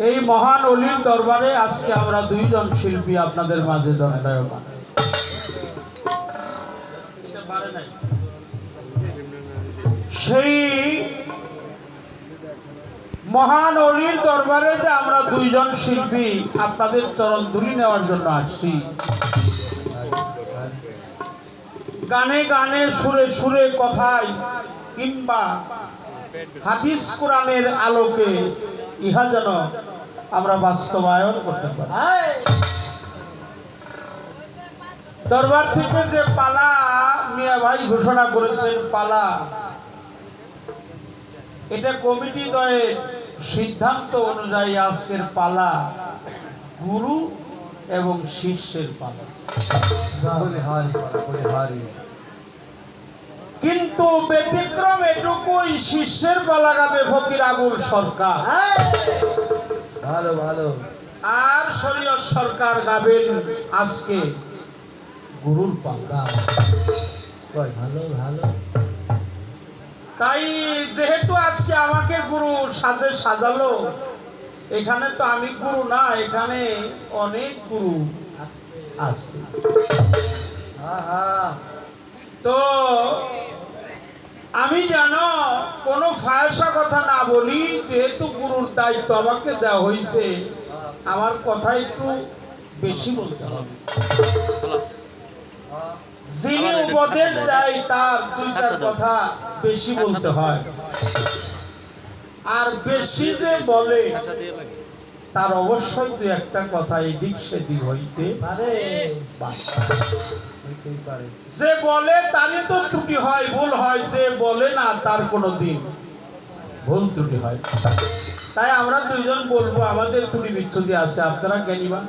এই মহান অলির দরবারে আজকে আমরা দুইজন শিল্পী আপনাদের মাঝে দণ্ডায়মান সেই মহান অলির দরবারে যে আমরা দুইজন শিল্পী আপনাদের চরণ ধুলি নেওয়ার জন্য আসছি। গানে গানে, সুরে সুরে কথায় কিংবা হাদিস কোরআনের আলোকে ইহা যেন আমরা বাস্তবায়ন করতে পারি। দরবার থেকে যে পালা মিয়া ভাই ঘোষণা করেছেন পালা এটা কমিটি দয়ের সিদ্ধান্ত অনুযায়ী আজকের পালা গুরু এবং শিষ্যের পালা। কিন্তু ব্যতিক্রম এটুকুই শিষ্যের পালা গাবে ফকির আবুল সরকার। ভালো ভালো। আর শরীয়ত সরকার গাবেন আজকে গুরুর কয় ভালো ভালো। তাই যেহেতু আজকে আমাকে গুরু সাজে সাজালো এখানে তো আমি গুরু না এখানে অনেক গুরু আছে। তো আমি জানো কোনো ফায়সা কথা না বলি যেহেতু গুরুর দায়িত্ব আমাকে দেওয়া হয়েছে আমার কথা একটু বেশি বলতে হবে। যিনি উপদেশ দেয় তার দুই চার কথা বেশি বলতে হয়। আর বেশি যে বলে তার অবশ্যই দু একটা কথা এদিক সেদিক হইতে পারে। যে বলে তারই তো ত্রুটি হয়, ভুল হয়। যে বলে না, তার কোনো দিন ভুল ত্রুটি হয়। তাই আমরা দুইজন বলব, আমাদের ত্রুটি বিচ্ছুতি আছে। আপনারা জ্ঞানীবান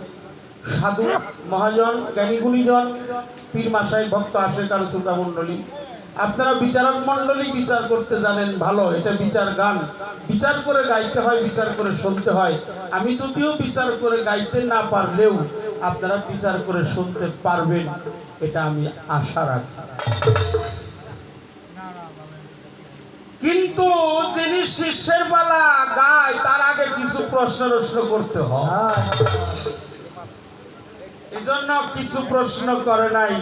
সাধু, মহাজন পীর ভক্ত আসে কারও শ্রোতা আপনারা বিচারক মণ্ডলী বিচার করতে জানেন, ভালো, এটা বিচার গান। বিচার করে গাইতে হয়, বিচার করে শুনতে হয়। আমি যদিও বিচার করে গাইতে না পারলেও আপনারা বিচার করে শুনতে পারবেন। এটা আমি আশা রাখি। কিন্তু যিনি শিষ্যের পালা গায়, তার আগে কিছু প্রশ্ন প্রশ্ন করতে হয়। এই জন্য কিছু প্রশ্ন করে নাই,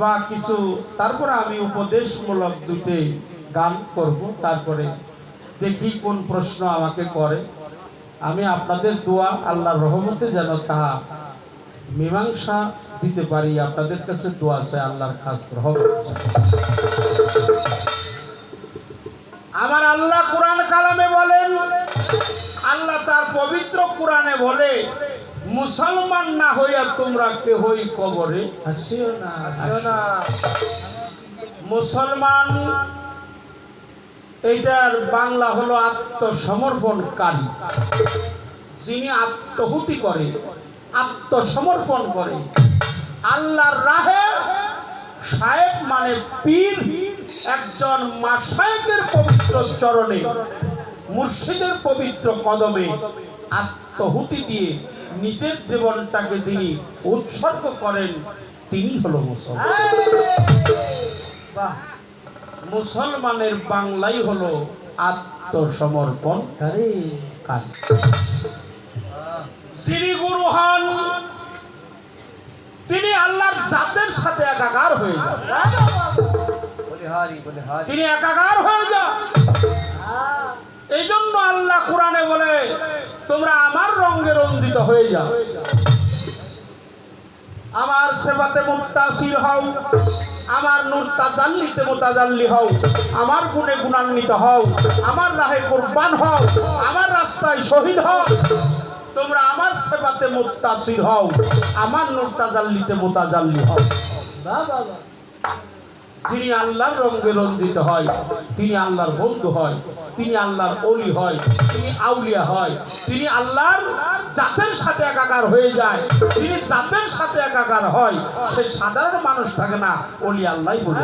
বা কিছু, তারপরে আমি উপদেশমূলক দুইটি গান করব, তারপরে দেখি কোন প্রশ্ন আমাকে করে। আমি আপনাদের দোয়া, আল্লাহর রহমতে যেন তাহা মীমাংসা দিতে পারি, আপনাদের কাছে দোয়া আছে আল্লাহর খাস হবে আমার আল্লাহ কোরআন কালামে বলেন, আল্লাহ তার পবিত্র কোরআনে বলে, মুসলমান না হইয়া তোমরা কেহই কবরে না মুসলমান এটার বাংলা হলো আত্মসমর্পণকারী। যিনি আত্মহুতি করে, আত্মসমর্পণ করে আল্লাহর রাহে শায়েক মানে পীর, একজন মাসায়েকের পবিত্র চরণে, মুর্শিদের পবিত্র কদমে আত্মহুতি দিয়ে নিজের জীবনটাকে যিনি উৎসর্গ করেন, তিনি হল মুসলমান। মুসলমানের বাংলাই হলো আত্মসমর্পণ আরে কাজ। শ্রী গুরু হন তিনি আল্লাহর জাতের সাথে একাকার হয়ে যান। তিনি একাকার হয়ে যান। এই জন্য আল্লাহ কোরআনে বলে, তোমরা আমার রঙে রঞ্জিত হয়ে যাও। আমার সেবাতে মুক্তাসির হও, আমার নূর তাজাল্লিতে মোতাজাল্লি হও, আমার গুণে গুণান্বিত হও, আমার রাহে কোরবান হও, আমার রাস্তায় শহীদ হও। তোমরা আমার সেবাতে মুক্তাসির হও, আমার নোটটা নূর তাজাল্লিতে মোতাজাল্লি হও। যিনি আল্লাহর রঙে রঞ্জিত হয়, তিনি আল্লাহর বন্ধু হয়, তিনি আল্লাহর অলি হয়, তিনি আউলিয়া হয়, তিনি আল্লাহর জাতের সাথে একাকার হয়ে যায় তিনি জাতের সাথে একাকার হয়, সে সাধারণ মানুষ থাকে না, অলি আল্লাহ বলে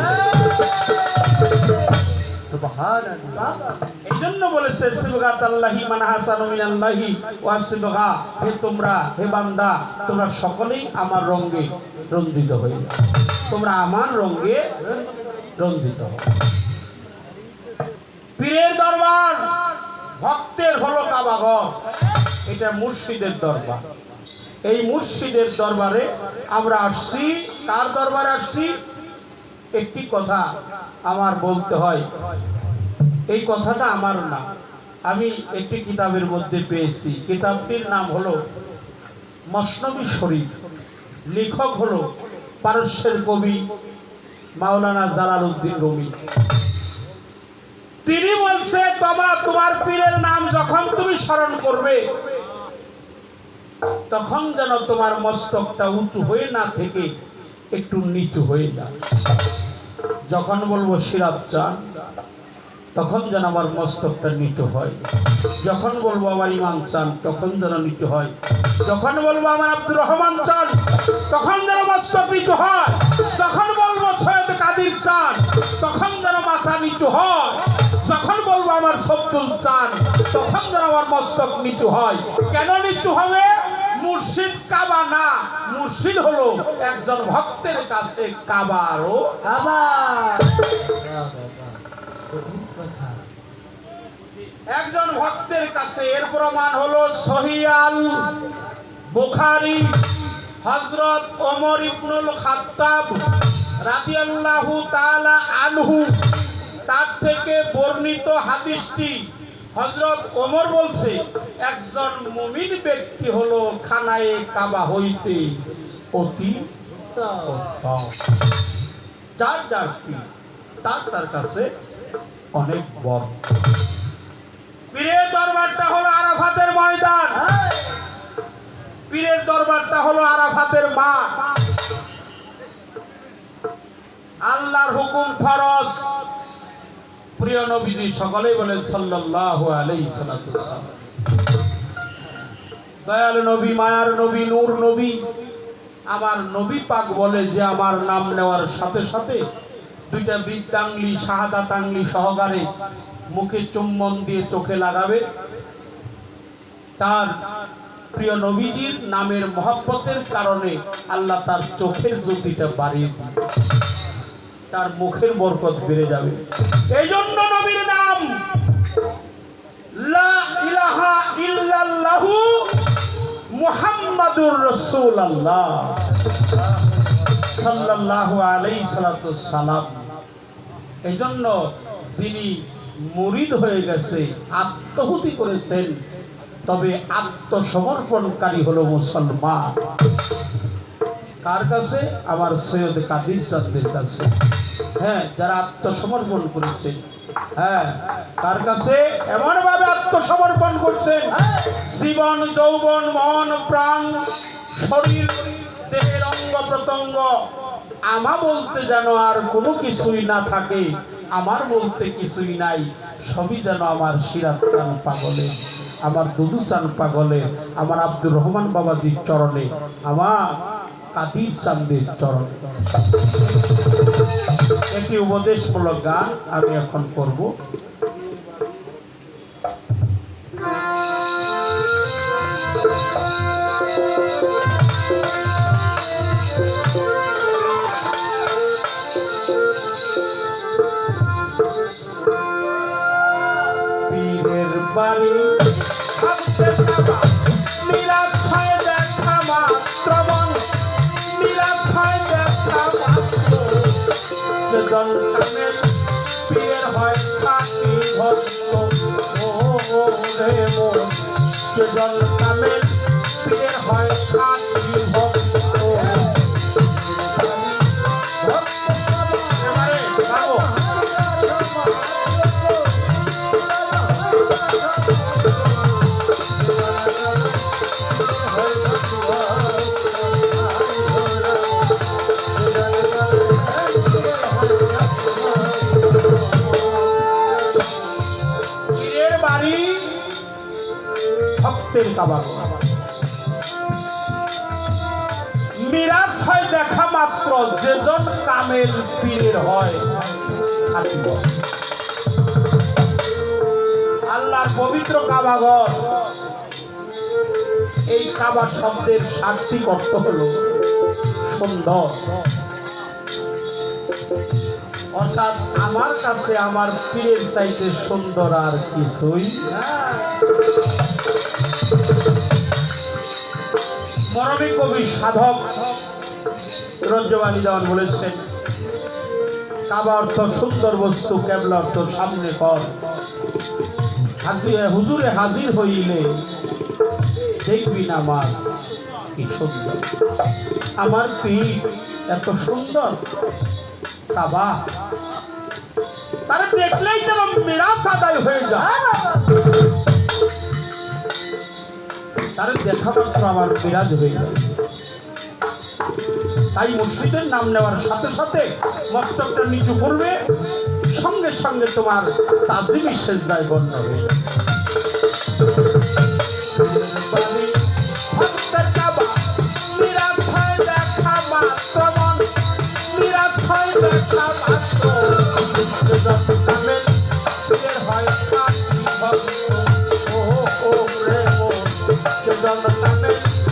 এই জন্য বলেছে সিবগাত আল্লাহি মান হাসানু মিনাল্লাহি ওয়া সিবগা হে তোমরা, হে বান্দা, তোমরা সকলেই আমার রঙে রঞ্জিত যাও তোমরা আমার রঙে রঞ্জিত হও। পীরের দরবার, ভক্তের হলো কাবাঘর এটা মুর্শিদের দরবার। এই মুর্শিদের দরবারে আমরা আসছি। কার দরবারে আসছি? একটি কথা আমার বলতে হয়। এই কথাটা আমার না। আমি একটি কিতাবের মধ্যে পেয়েছি। কিতাবটির নাম হলো মসনবী শরীফ। লেখক হলো পারস্যের কবি মাওলানা জালাল উদ্দিন রুমি। তিনি বলছে, তোমা তোমার পীরের নাম যখন তুমি স্মরণ করবে, তখন যেন তোমার মস্তকটা উঁচু হয়ে না থেকে একটু নিচু হয়ে যায়। যখন বলব সিরাত চান তখন যেন আমার মস্তকটা নিচু হয়। যখন বলব আমার ইমান চান, তখন যেন নিচু হয়। যখন বলব আমার আব্দুর রহমান চান, তখন যেন মস্তক নিচু হয়। যখন বলব সৈয়দ কাদির চান, তখন যেন মাথা নিচু হয়। যখন বলব আমার সব্দুল চান, তখন যেন আমার মস্তক নিচু হয়। কেন নিচু হবে? মুর্শিদ কাবা না। মুর্শিদ হলো একজন ভক্তের কাছে কাবারও কঠিন একজন ভক্তের কাছে এর প্রমাণ হলো সহিয়াল বুখারি হজরত ওমর ইবনুল খাত্তাব রাদিয়াল্লাহু তাআলা আনহু তার থেকে বর্ণিত হাদিসটি হজরত ওমর বলছে, একজন মুমিন ব্যক্তি হলো খানায়ে কাবা হইতে অতি যার যার পীর, তার তার কাছে অনেক বড়। পীরের দরবারটা হলো আরাফাতের ময়দান। পীরের দরবারটা হলো আরাফাতের মা। আল্লাহর হুকুম ফরজ। প্রিয় নবীজি সকলেই বলেন সাল্লাল্লাহু আলাইহি সাল্লাম দয়ালু নবী, মায়ার নবী, নূর নবী, আমার নবী পাক বলে যে আমার নাম নেওয়ার সাথে সাথে দুইটা বৃদ্ধাঙ্গলি শাহাদাত আঙ্গলি সহকারে মুখে চুম্বন দিয়ে চোখে লাগাবে। তার প্রিয় নবীজির নামের মহব্বতের কারণে আল্লাহ তার চোখের জ্যোতিটা বাড়িয়ে দিবে। তার মুখের বরকত বেড়ে যাবে। এই জন্য নবীর নাম লা ইলাহা ইল্লাল্লাহু মুহাম্মাদুর সাল্লাল্লাহু আলাইহি সাল্লাতু সালাম। এই জন্য যিনি মুরিদ হয়ে গেছে, আত্মহুতি করেছেন, তবে আত্মসমর্পণকারী হলো মুসলমান। কার কাছে? আমার সৈয়দ কাদির চাঁদের কাছে। হ্যাঁ যারা আত্মসমর্পণ করেছেন। হ্যাঁ কার কাছে? এমন ভাবে আত্মসমর্পণ করছেন। জীবন, যৌবন, মন, প্রাণ, শরীর, দেহের অঙ্গ প্রত্যঙ্গ। আমা বলতে যেন আর কোনো কিছুই না থাকে, আমার বলতে কিছুই নাই। সবই যেন আমার সিরাত চান পাগলে, আমার দুদু চান পাগলে, আমার আব্দুর রহমান বাবাজির চরণে। আমার কাদির চান্দের চরণে। একটি উপদেশমূলক গান আমি এখন করব পীরের বাড়ি। সেজন কামের পীরের হয় খাঁটি ভক্ত, ও রে হয় রক্তের কাবার নিরাশ হয় দেখা মাত্র যেজন কামের পীরের হয়। আল্লাহ পবিত্র কাবাঘর এই কাবা শব্দের সাক্ষী অর্থ হল? সুন্দর। অর্থাৎ আমার কাছে আমার পীরের চাইতে সুন্দর আর কিছুই মানবিক কবি সাধক রজ্জবাণী দেওয়ান বলেছিলেন কাবা অর্থ সুন্দর বস্তু, কেবল অর্থ সামনে কর হুজুরে হাজির হইলে দেখবি না আমার কি সুন্দর। আমার পিঠ এত সুন্দর কাবা? তারা দেখলেই যেন মেরা আদায় হয়ে যায়। তার দেখা মাত্র আমার বিরাজ হয়ে যায় তাই মসজিদের নাম নেওয়ার সাথে সাথে মস্তকটা নিচু করবে, সঙ্গে সঙ্গে তোমার তাজরি বিশ্বাস দায় বন্ধ হবে হয় Samba, samba, samba.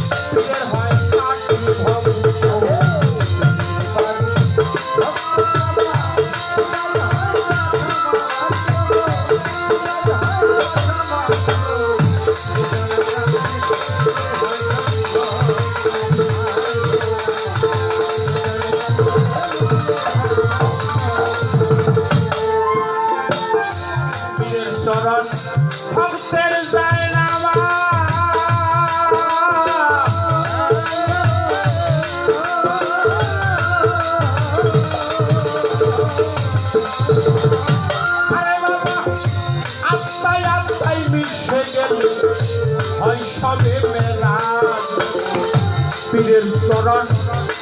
কীর্তন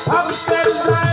ভক্তের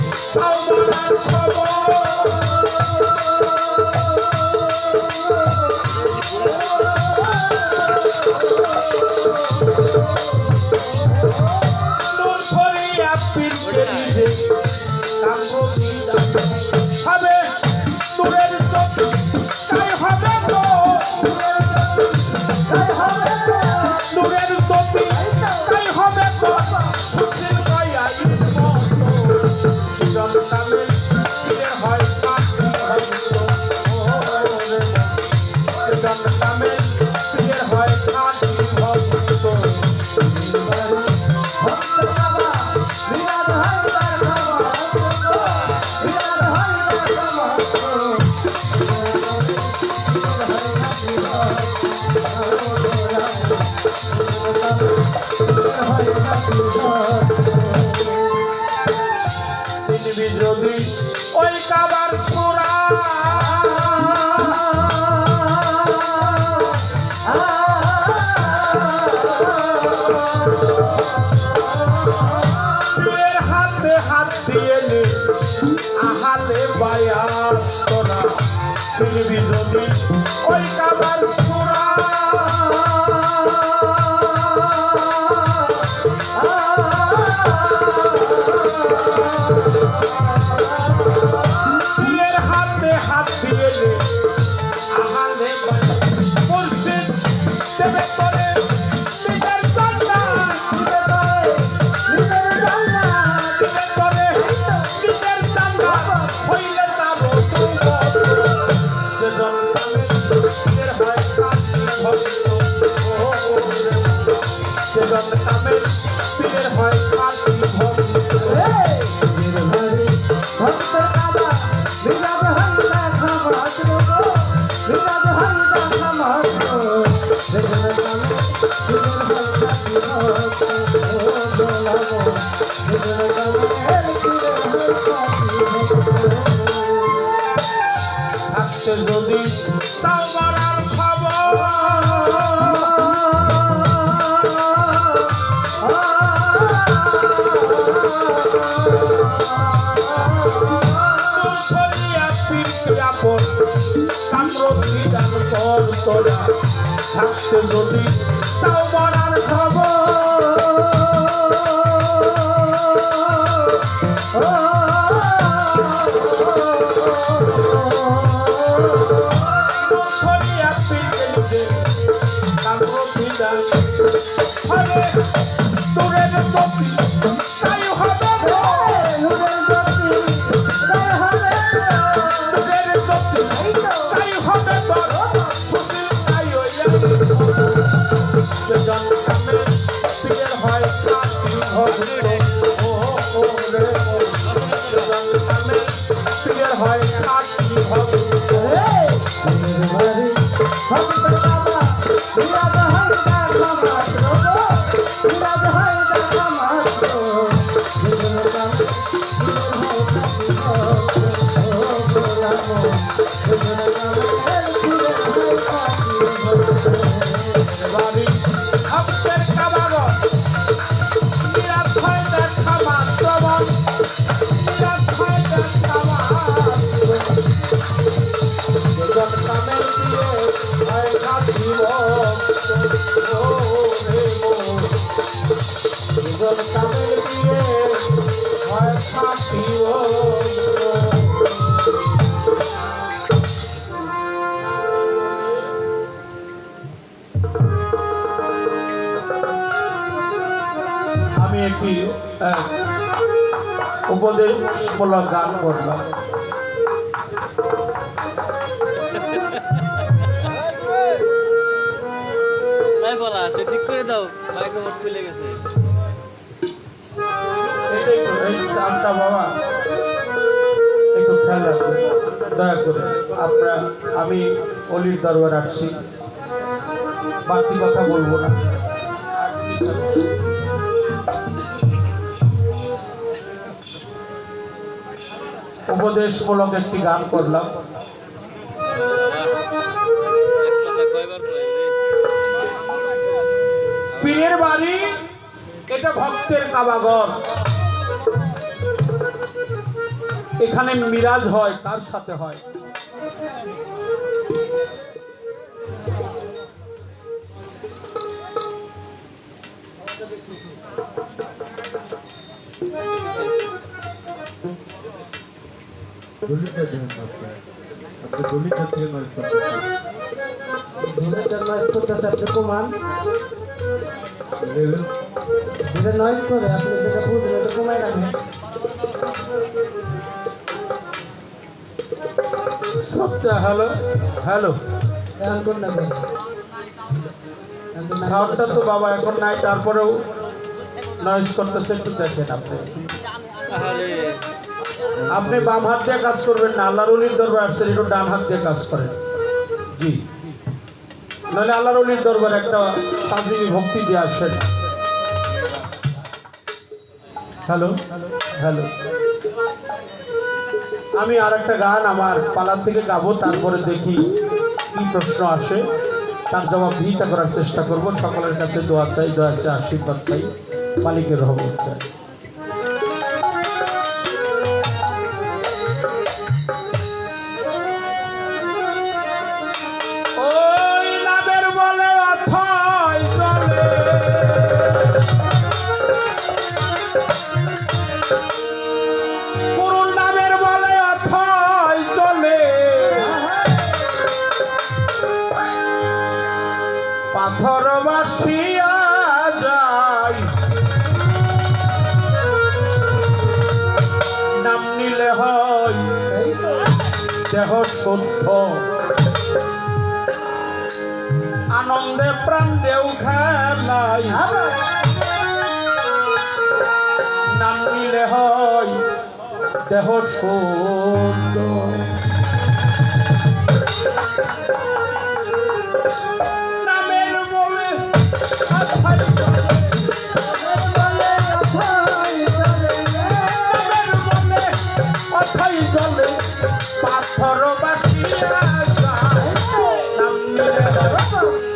থাকছে যদি চাও মারার দুধরিয়া উপদেশমূলক গান করলাম। সে ঠিক করে দাও মাইক্রোফোন খুলে গেছে। বাবা। একটু খেয়াল রাখবেন দয়া করে। আপনার আমি অলির দরবার আসছি। বাড়তি কথা বলব না। উপদেশমূলক একটি গান করলাম। পীরের বাড়ি এটা ভক্তের কাবাগর। এখানে মিরাজ হয় কমান যেটা নয়েজ করে আপনি যেটা বুঝবেন এটা কমাই রাখেন সবটা হ্যালো হ্যালো। এখন কোন নেবেন সাউন্ডটা তো বাবা এখন নাই তারপরেও নয়েজ করতেছে একটু দেখেন আপনি। আপনি বাম হাত দিয়ে কাজ করবেন না আল্লাহর দরবার আসছেন একটু ডান হাত দিয়ে কাজ করেন। নাহলে আল্লাহর অলির দরবার একটা তাজিমি ভক্তি দিয়ে আসেন। হ্যালো? হ্যালো? আমি আর একটা গান আমার পালার থেকে গাবো, তারপরে দেখি কি প্রশ্ন আসে। তার জবাব ভিতা করার চেষ্টা করব। সকলের কাছে দোয়া চাই দোয়া চাই, আশীর্বাদ চাই, মালিকের রহমত চাই। দেহ শুদ্ধ। আনন্দে প্রাণ দেউ খেলাই। নাম নিলে হয় শুদ্ধ।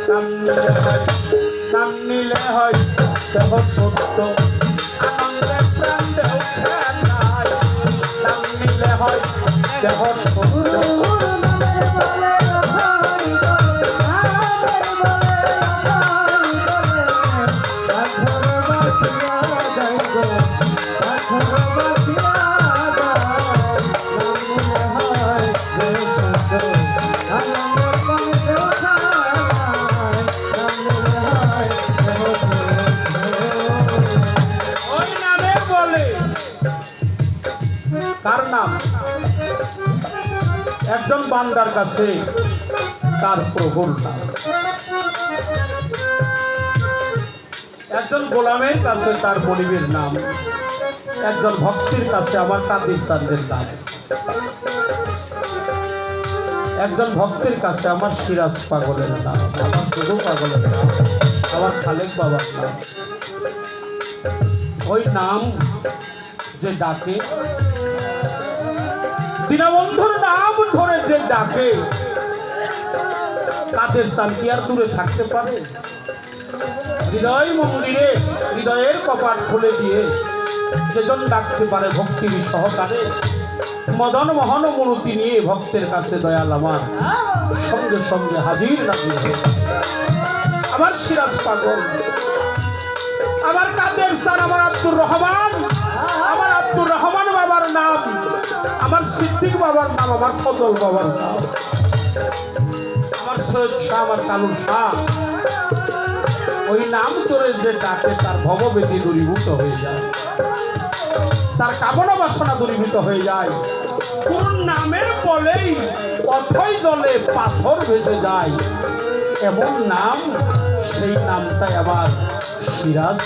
নাম নিলে হয় দেহ সত্য আনন্দে প্রাণ দেহ নাম নিলে হয় দেহ সত্য নাম। একজন বান্দার কাছে তার প্রভুর নাম। একজন গোলামের কাছে তার মনিবের নাম। একজন ভক্তির কাছে আমার কাদির চান্দের নাম। একজন ভক্তের কাছে আমার সিরাজ পাগলের নাম। আমার শুধু পাগলের নাম। আমার খালেক বাবার নাম। ওই নাম যে ডাকে দীনবন্ধুর নাম ধরে যে ডাকে কাদের চান কি আর দূরে থাকতে পারে। হৃদয় মন্দিরে, হৃদয়ের কপাট খুলে দিয়ে যেজন ডাকতে পারে ভক্তির সহকারে, মদন মোহন মূর্তি নিয়ে ভক্তের কাছে দয়াল আমার সঙ্গে সঙ্গে হাজির নাকি আমার সিরাজ পাগল, আমার কাদের স্যার আমার আব্দুর রহমান, আমার আব্দুর রহমান বাবার নাম। আমার সিদ্দিক বাবার নাম, আমার ফজল বাবার নাম। আমার সৈয়দ শাহ, আমার কালুর শাহ। ওই নাম করে যে ডাকে, তার ভববেদী দূরীভূত হয়ে যায়। তার কামনা বাসনা দূরীভূত হয়ে যায়। কোন নামের বলেই পথই জলে পাথর ভেসে যায়। এমন নাম, সেই নামটাই আবার সিরাজ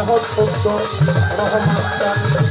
নিলে হয় রহমান